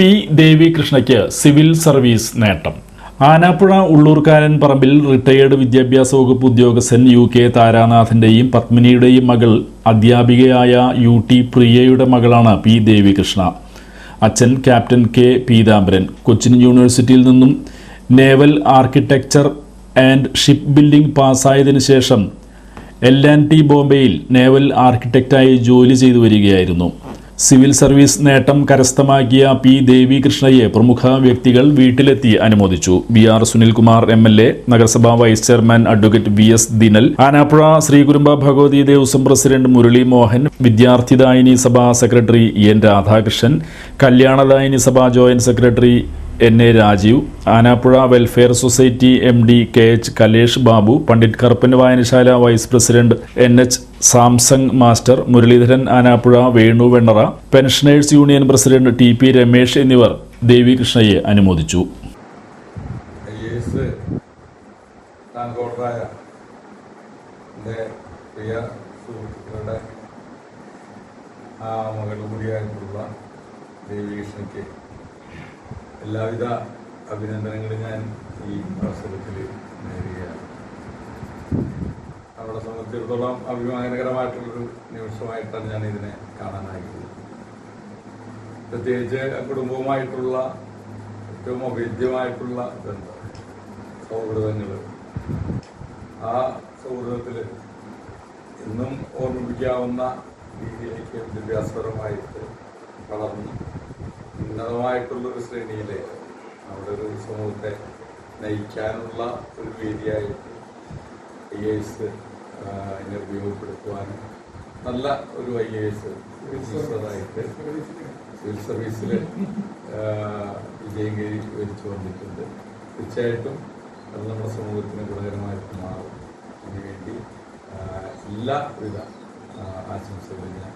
P ദേവികൃഷ്ണയ്ക്ക് civil service നേട്ടം. ആനാപ്പുഴ ഉള്ളൂർക്കാരൻ പറമ്പിൽ retired വിദ്യാഭ്യാസ വകുപ്പ് ഉദ്യോഗസ്ഥൻ യു കെ താരാനാഥന്റെയും പത്മിനിയുടെയും മകൾ അധ്യാപികയായ യു ടി പ്രിയയുടെ മകളാണ് പി ദേവികൃഷ്ണ അച്ഛൻ ക്യാപ്റ്റൻ കെ പീതാംബരൻ. കൊച്ചിൻ യൂണിവേഴ്സിറ്റിയിൽ നിന്നും naval architecture and ship building പാസ്സായതിനു ശേഷം എൽ ആൻഡ് ടി ബോംബെയിൽ നേവൽ ആർക്കിടെക്റ്റായി ജോലി ചെയ്തു വരികയായിരുന്നു. സിവിൽ സർവീസ് നേട്ടം കരസ്ഥമാക്കിയ പി ദേവികൃഷ്ണയെ പ്രമുഖ വ്യക്തികൾ വീട്ടിലെത്തി അനുമോദിച്ചു. B R Sunilkumar M L A നഗരസഭാ vice chairman advocate V S Dinal Anappuzha Sreekurumba Bhagavathi Devaswom president Murali Mohan Vidyarthidayini Sabha secretary N Radhakrishnan Kalyanadayini Sabha joint secretary N A Rajeev Anappuzha welfare society M D K H Kalesh Babu Pandit Karuppan Vayanasala vice president N H Samsung master Muraleedharan Anappuzha Venu Vennara pensioners union president T P Ramesh എന്നിവർ ദേവികൃഷ്ണയെ അനുമോദിച്ചു. എല്ലാവിധ അഭിനന്ദനങ്ങളും ഞാൻ ഈ അവസരത്തിൽ നേരുകയാണ്. അവളെ സംബന്ധിച്ചിടത്തോളം അഭിമാനകരമായിട്ടുള്ളൊരു നിമിഷമായിട്ടാണ് ഞാൻ ഇതിനെ കാണാനായത് പ്രത്യേകിച്ച് കുടുംബവുമായിട്ടുള്ള ഏറ്റവും അഭേദ്യമായിട്ടുള്ള ബന്ധം സൗഹൃദങ്ങൾ. ആ സൗഹൃദത്തിൽ ഇന്നും ഓർമ്മിപ്പിക്കാവുന്ന രീതിയിലേക്ക് വിദ്യാഭ്യാസപരമായിട്ട് വളർന്നു. ഉന്നതമായിട്ടുള്ളൊരു ശ്രേണിയിലേക്ക് നമ്മുടെ ഒരു സമൂഹത്തെ നയിക്കാനുള്ള ഒരു വേദിയായിട്ട് ഐ എസ് അതിനെ ഉപയോഗപ്പെടുത്തുവാനും നല്ല ഒരു ഐ എ എസ് ഓഫീസറായിട്ട് സിവിൽ സർവീസിൽ വിജയം കൈവരിച്ചു വന്നിട്ടുണ്ട്. തീർച്ചയായിട്ടും അത് നമ്മുടെ സമൂഹത്തിന് ഗുണകരമായിട്ട് മാറും. അതിനുവേണ്ടി എല്ലാവിധ ആശംസകളും ഞാൻ